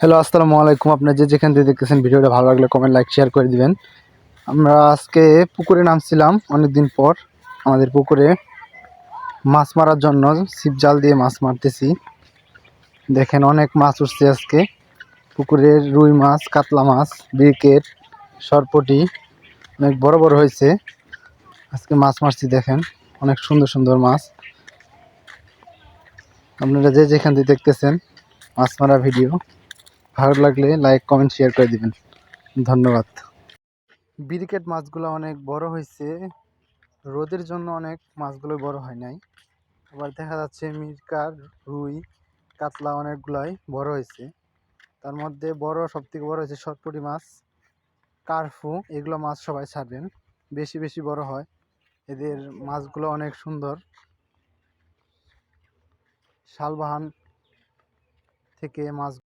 Hello আসসালামু আলাইকুম। আপনার যে যেখান থেকে দেখতেছেন ভিডিওটা ভালো লাগলে কমেন্ট লাইক শেয়ার করে দিবেন। আমরা আজকে পুকুরে নামছিলাম অনেকদিন পর। আমাদের পুকুরে মাছ মারার জন্য ছিপ জাল দিয়ে মাছ মারতেছি। দেখেন অনেক মাছ উঠছে আজকে। পুকুরের রুই মাছ, কাতলা মাছ ব্রিকেট সরপটি অনেক বড় বড় হয়েছে। আজকে মাছ মারছি, দেখেন। অনেক সুন্দর সুন্দর মাছ। আপনারা যে যেখান থেকে দেখতেছেন মাছ মারা ভিডিও। ভালো লাগলে লাইক কমেন্ট শেয়ার করে দিবেন। ধন্যবাদ। ব্রিকেট মাছগুলো অনেক বড় হয়েছে। রোদের জন্য অনেক মাছগুলো বড় হয় নাই। আবার দেখা যাচ্ছে মিরকার রুই, কাতলা অনেকগুলাই বড় হয়েছে। তার মধ্যে বড় সব থেকে বড় হয়েছে সটপটি মাছ। কার্ফু, এগুলো মাছ সবাই ছাড়বেন। বেশি বেশি বড় হয়। এদের মাছগুলো অনেক সুন্দর। শালবাহান থেকে মাছ